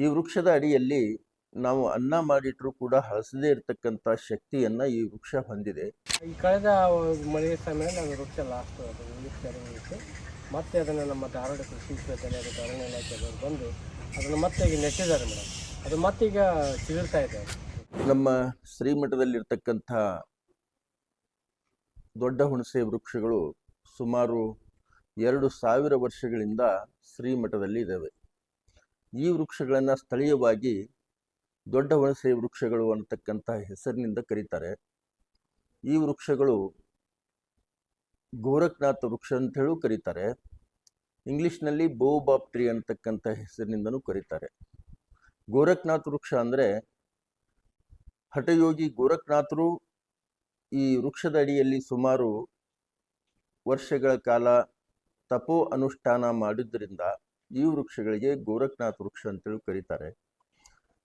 ಈ ವೃಕ್ಷದ ಅಡಿಯಲ್ಲಿ ನಾವು ಅನ್ನ ಮಾಡಿಟ್ರೂ ಕೂಡ ಹಳಸದೇ ಇರತಕ್ಕಂಥ ಶಕ್ತಿಯನ್ನ ಈ ವೃಕ್ಷ ಹೊಂದಿದೆ. ಈ ಕಳೆದ ಮಳೆಯ ಸಮಯ ನಾವು ವೃಕ್ಷ ಲಾಸ್ಟ್ ಇತ್ತು ಮತ್ತೆ ಅದನ್ನು ನಮ್ಮ ಧಾರವಾಡ ಕೃಷಿ ವಿಶ್ವವಿದ್ಯಾಲಯದ ಅರಣ್ಯ ಇಲಾಖೆಯವರು ಬಂದು ಅದನ್ನು ಮತ್ತೆ ಈಗ ನೆಟ್ಟಿದ್ದಾರೆ ಮೇಡಮ್ ಅದು ಮತ್ತೀಗ ಚಿಗುರ್ತಾ ಇದೆ ನಮ್ಮ ಶ್ರೀಮಠದಲ್ಲಿರ್ತಕ್ಕಂಥ ದೊಡ್ಡ ಹುಣಸೆ ವೃಕ್ಷಗಳು ಸುಮಾರು ಎರಡು ಸಾವಿರ ವರ್ಷಗಳಿಂದ ಶ್ರೀಮಠದಲ್ಲಿ ಇದ್ದಾವೆ ಈ ವೃಕ್ಷಗಳನ್ನು ಸ್ಥಳೀಯವಾಗಿ ದೊಡ್ಡ ಹುಣಸೆ ವೃಕ್ಷಗಳು ಅನ್ನತಕ್ಕಂಥ ಹೆಸರಿನಿಂದ ಕರೀತಾರೆ. ಈ ವೃಕ್ಷಗಳು ಗೋರಖ್ನಾಥ್ ವೃಕ್ಷ ಅಂತೇಳೂ ಕರೀತಾರೆ. ಇಂಗ್ಲಿಷ್ನಲ್ಲಿ ಬೋಬಾಬ್ ಟ್ರೀ ಅಂತಕ್ಕಂಥ ಹೆಸರಿನಿಂದನೂ ಕರೀತಾರೆ. ಗೋರಖ್ನಾಥ್ ವೃಕ್ಷ ಅಂದರೆ ಹಠಯೋಗಿ ಗೋರಖ್ನಾಥರು ಈ ವೃಕ್ಷದ ಅಡಿಯಲ್ಲಿ ಸುಮಾರು ವರ್ಷಗಳ ಕಾಲ ತಪೋ ಅನುಷ್ಠಾನ ಮಾಡಿದ್ದರಿಂದ ಈ ವೃಕ್ಷಗಳಿಗೆ ಗೋರಖ್ನಾಥ್ ವೃಕ್ಷ ಅಂತೇಳಿ ಕರೀತಾರೆ.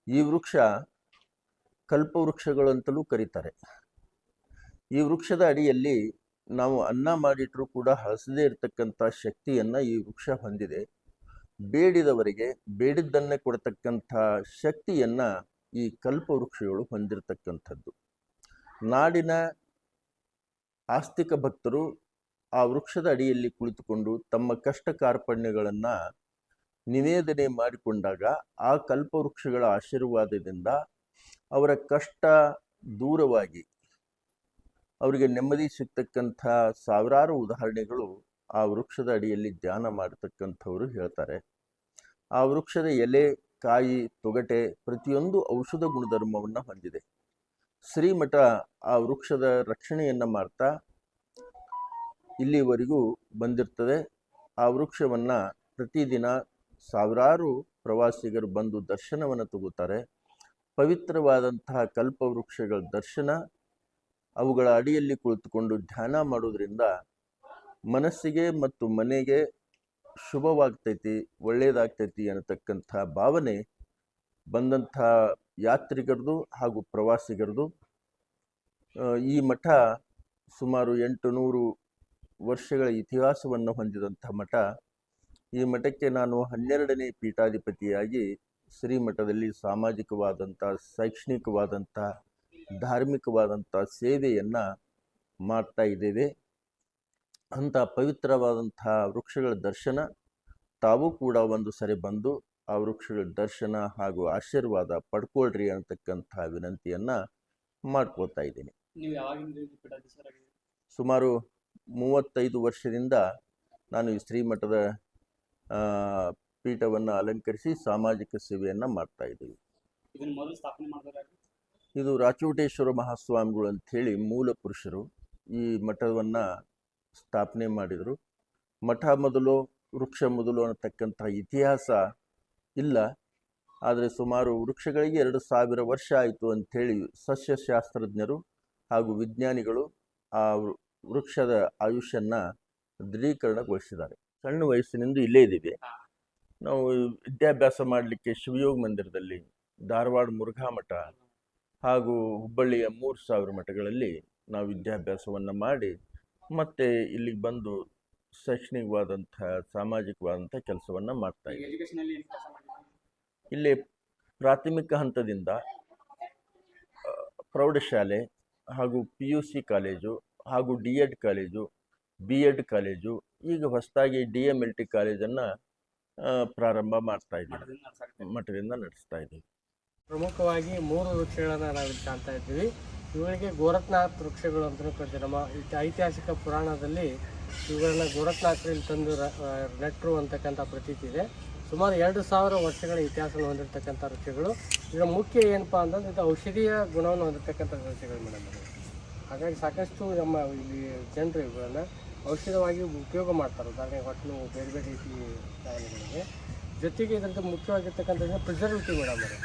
ಈ ವೃಕ್ಷ ಕಲ್ಪವೃಕ್ಷಗಳು ಅಂತಲೂ ಕರೀತಾರೆ. ಈ ವೃಕ್ಷದ ಅಡಿಯಲ್ಲಿ ನಾವು ಅನ್ನ ಮಾಡಿಟ್ರೂ ಕೂಡ ಹಳಸದೇ ಇರತಕ್ಕಂಥ ಶಕ್ತಿಯನ್ನು ಈ ವೃಕ್ಷ ಹೊಂದಿದೆ. ಬೇಡಿದವರಿಗೆ ಬೇಡಿದ್ದನ್ನೇ ಕೊಡತಕ್ಕಂಥ ಶಕ್ತಿಯನ್ನು ಈ ಕಲ್ಪವೃಕ್ಷಗಳು ಹೊಂದಿರತಕ್ಕಂಥದ್ದು. ನಾಡಿನ ಆಸ್ತಿಕ ಭಕ್ತರು ಆ ವೃಕ್ಷದ ಅಡಿಯಲ್ಲಿ ಕುಳಿತುಕೊಂಡು ತಮ್ಮ ಕಷ್ಟ ಕಾರ್ಪಣ್ಯಗಳನ್ನು ನಿವೇದನೆ ಮಾಡಿಕೊಂಡಾಗ ಆ ಕಲ್ಪವೃಕ್ಷಗಳ ಆಶೀರ್ವಾದದಿಂದ ಅವರ ಕಷ್ಟ ದೂರವಾಗಿ ಅವರಿಗೆ ನೆಮ್ಮದಿ ಸಿಗ್ತಕ್ಕಂಥ ಸಾವಿರಾರು ಉದಾಹರಣೆಗಳು ಆ ವೃಕ್ಷದ ಅಡಿಯಲ್ಲಿ ಧ್ಯಾನ ಮಾಡತಕ್ಕಂಥವರು ಹೇಳ್ತಾರೆ. ಆ ವೃಕ್ಷದ ಎಲೆ, ಕಾಯಿ, ತೊಗಟೆ ಪ್ರತಿಯೊಂದು ಔಷಧ ಗುಣಧರ್ಮವನ್ನು ಹೊಂದಿದೆ. ಶ್ರೀಮಠ ಆ ವೃಕ್ಷದ ರಕ್ಷಣೆಯನ್ನು ಮಾಡ್ತಾ ಇಲ್ಲಿವರೆಗೂ ಬಂದಿರ್ತದೆ. ಆ ವೃಕ್ಷವನ್ನು ಪ್ರತಿದಿನ ಸಾವಿರಾರು ಪ್ರವಾಸಿಗರು ಬಂದು ದರ್ಶನವನ್ನು ತಗೋತಾರೆ. ಪವಿತ್ರವಾದಂತಹ ಕಲ್ಪವೃಕ್ಷಗಳ ದರ್ಶನ, ಅವುಗಳ ಅಡಿಯಲ್ಲಿ ಕುಳಿತುಕೊಂಡು ಧ್ಯಾನ ಮಾಡೋದ್ರಿಂದ ಮನಸ್ಸಿಗೆ ಮತ್ತು ಮನೆಗೆ ಶುಭವಾಗ್ತೈತಿ ಒಳ್ಳೆಯದಾಗ್ತೈತಿ ಅನ್ನತಕ್ಕಂಥ ಭಾವನೆ ಬಂದಂಥ ಯಾತ್ರಿಗರದು ಹಾಗೂ ಪ್ರವಾಸಿಗರದು. ಈ ಮಠ ಸುಮಾರು ಎಂಟು ನೂರು ವರ್ಷಗಳ ಇತಿಹಾಸವನ್ನು ಹೊಂದಿದಂಥ ಮಠ ಈ ಮಠಕ್ಕೆ ನಾನು ಹನ್ನೆರಡನೇ ಪೀಠಾಧಿಪತಿಯಾಗಿ ಶ್ರೀಮಠದಲ್ಲಿ ಸಾಮಾಜಿಕವಾದಂಥ ಶೈಕ್ಷಣಿಕವಾದಂಥ ಧಾರ್ಮಿಕವಾದಂಥ ಸೇವೆಯನ್ನು ಮಾಡ್ತಾ ಇದ್ದೇವೆ. ಅಂಥ ಪವಿತ್ರವಾದಂಥ ವೃಕ್ಷಗಳ ದರ್ಶನ ತಾವು ಕೂಡ ಒಂದು ಸರಿ ಬಂದು ಆ ವೃಕ್ಷಗಳ ದರ್ಶನ ಹಾಗೂ ಆಶೀರ್ವಾದ ಪಡ್ಕೊಳ್ರಿ ಅಂತಕ್ಕಂಥ ವಿನಂತಿಯನ್ನು ಮಾಡ್ಕೋತಾ ಇದ್ದೀನಿ. ಸುಮಾರು ಮೂವತ್ತೈದು ವರ್ಷದಿಂದ ನಾನು ಈ ಶ್ರೀಮಠದ ಪೀಠವನ್ನು ಅಲಂಕರಿಸಿ ಸಾಮಾಜಿಕ ಸೇವೆಯನ್ನು ಮಾಡ್ತಾ ಇದ್ದೀವಿ. ಇದು ರಾಚೋಟೇಶ್ವರ ಮಹಾಸ್ವಾಮಿಗಳು ಅಂಥೇಳಿ ಮೂಲ ಪುರುಷರು ಈ ಮಠವನ್ನು ಸ್ಥಾಪನೆ ಮಾಡಿದರು. ಮಠ ಮೊದಲು ವೃಕ್ಷ ಮೊದಲು ಅನ್ನತಕ್ಕಂಥ ಇತಿಹಾಸ ಇಲ್ಲ. ಆದರೆ ಸುಮಾರು ವೃಕ್ಷಗಳಿಗೆ ಎರಡು ಸಾವಿರ ವರ್ಷ ಆಯಿತು ಅಂಥೇಳಿ ಸಸ್ಯಶಾಸ್ತ್ರಜ್ಞರು ಹಾಗೂ ವಿಜ್ಞಾನಿಗಳು ಆ ವೃಕ್ಷದ ಆಯುಷ್ಯನ್ನ ದೃಢೀಕರಣಗೊಳಿಸಿದ್ದಾರೆ. ಸಣ್ಣ ವಯಸ್ಸಿನಿಂದ ಇಲ್ಲೇ ಇದ್ದೀವಿ. ನಾವು ವಿದ್ಯಾಭ್ಯಾಸ ಮಾಡಲಿಕ್ಕೆ ಶಿವಯೋಗ ಮಂದಿರದಲ್ಲಿ ಧಾರವಾಡ ಮುರುಘಾ ಮಠ ಹಾಗೂ ಹುಬ್ಬಳ್ಳಿಯ ಮೂರು ಸಾವಿರ ಮಠಗಳಲ್ಲಿ ನಾವು ವಿದ್ಯಾಭ್ಯಾಸವನ್ನು ಮಾಡಿ ಮತ್ತೆ ಇಲ್ಲಿಗೆ ಬಂದು ಶೈಕ್ಷಣಿಕವಾದಂಥ ಸಾಮಾಜಿಕವಾದಂಥ ಕೆಲಸವನ್ನು ಮಾಡ್ತಾ ಇದ್ದೀವಿ. ಇಲ್ಲಿ ಪ್ರಾಥಮಿಕ ಹಂತದಿಂದ ಪ್ರೌಢಶಾಲೆ ಹಾಗೂ ಪಿ ಯು ಸಿ ಕಾಲೇಜು ಹಾಗೂ D Ed college B Ed college ಈಗ ಹೊಸದಾಗಿ ಡಿ ಎಂ ಎಲ್ ಟಿ ಕಾಲೇಜನ್ನು ಪ್ರಾರಂಭ ಮಾಡ್ತಾ ಇದ್ದೀವಿ. ಮಠದಿಂದ ನಡೆಸ್ತಾ ಇದ್ದೀವಿ. ಪ್ರಮುಖವಾಗಿ ಮೂರು ವೃಕ್ಷಗಳನ್ನು ನಾವು ಇಲ್ಲಿ ಕಾಣ್ತಾ ಇದ್ದೀವಿ. ಇವುಗಳಿಗೆ ಗೋರಖ್ನಾಥ್ ವೃಕ್ಷಗಳು ಅಂತಲೂ ಕರಿತೀವಿ. ನಮ್ಮ ಐತಿಹಾಸಿಕ ಪುರಾಣದಲ್ಲಿ ಇವುಗಳನ್ನ ಗೋರಖ್ನಾಥರಲ್ಲಿ ತಂದು ನೆಟ್ಟರು ಅಂತಕ್ಕಂಥ ಪ್ರತೀತಿ ಇದೆ. ಸುಮಾರು ಎರಡು ಸಾವಿರ ವರ್ಷಗಳ ಇತಿಹಾಸವನ್ನು ಹೊಂದಿರತಕ್ಕಂಥ ವೃಕ್ಷಗಳು. ಇದರ ಮುಖ್ಯ ಏನಪ್ಪ ಅಂತಂದ್ರೆ ಇದು ಔಷಧೀಯ ಗುಣವನ್ನು ಹೊಂದಿರತಕ್ಕಂಥ ವೃಕ್ಷಗಳು ಮೇಡಮ್. ಹಾಗಾಗಿ ಸಾಕಷ್ಟು ನಮ್ಮ ಇಲ್ಲಿ ಜನರು ಇವುಗಳನ್ನು ಔಷಧವಾಗಿ ಉಪಯೋಗ ಮಾಡ್ತಾರೆ. ಉದಾಹರಣೆಗೆ ನೋವು, ಬೇರೆ ಬೇರೆ ರೀತಿ ಕಾಯಿಲೆಗಳಿಗೆ ಜೊತೆಗೆ ಇದರಿಂದ ಮುಖ್ಯವಾಗಿರ್ತಕ್ಕಂಥದ್ದು ಪ್ರಿಸರ್ವೇಟಿವ್ ಮೇಡಮ್ ಅದು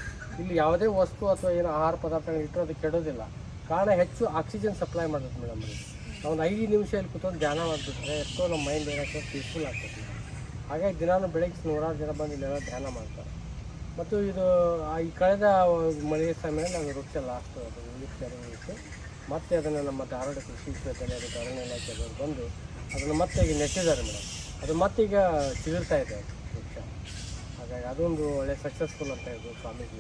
ಇಲ್ಲಿ ಯಾವುದೇ ವಸ್ತು ಅಥವಾ ಏನು ಆಹಾರ ಪದಾರ್ಥಗಳು ಇಟ್ಟರು ಅದು ಕೆಡೋದಿಲ್ಲ. ಕಾರಣ ಹೆಚ್ಚು ಆಕ್ಸಿಜನ್ ಸಪ್ಲೈ ಮಾಡಬೇಕು ಮೇಡಮ್ ಅವರು. ನಾವು ಒಂದು ಐದು ನಿಮಿಷ ಇಲ್ಲಿ ಕೂತ್ಕೊಂಡು ಧ್ಯಾನ ಮಾಡಿಬಿಟ್ರೆ ಎಷ್ಟೋ ನಮ್ಮ ಮೈಂಡ್ ಏನಕ್ಕೆ ಪೀಸ್ಫುಲ್ ಆಗ್ತದೆ. ಹಾಗಾಗಿ ದಿನಾನು ಬೆಳಗ್ಗೆ ನೂರಾರು ಜನ ಬಂದು ಇಲ್ಲೆಲ್ಲ ಧ್ಯಾನ ಮಾಡ್ತಾರೆ. ಮತ್ತು ಇದು ಈ ಕಳೆದ ಮಳೆಯ ಸಮಯ ನಾವು ವೃಕ್ಷ ಲಾಸ್ಟ್ ಅದು ಇಂಗ್ಲೀಷ್ ಇತ್ತು ಮತ್ತೆ ಅದನ್ನು ನಮ್ಮ ಧಾರವಾಡ ಕೃಷಿ ವಿಶ್ವವಿದ್ಯಾಲಯದ ಅರಣ್ಯ ಇಲಾಖೆಯವರು ಬಂದು ಅದನ್ನು ಮತ್ತೆ ಈಗ ನೆಟ್ಟಿದ್ದಾರೆ ಮೇಡಮ್. ಅದು ಮತ್ತೀಗ ಚಿಗುರ್ತಾ ಇದೆ. ವೃಕ್ಷ ಹಾಗಾಗಿ ಅದೊಂದು ಒಳ್ಳೆ ಸಕ್ಸಸ್ಫುಲ್ ಅಂತ ಹೇಳ್ಬೋದು ಸ್ವಾಮೀಜಿ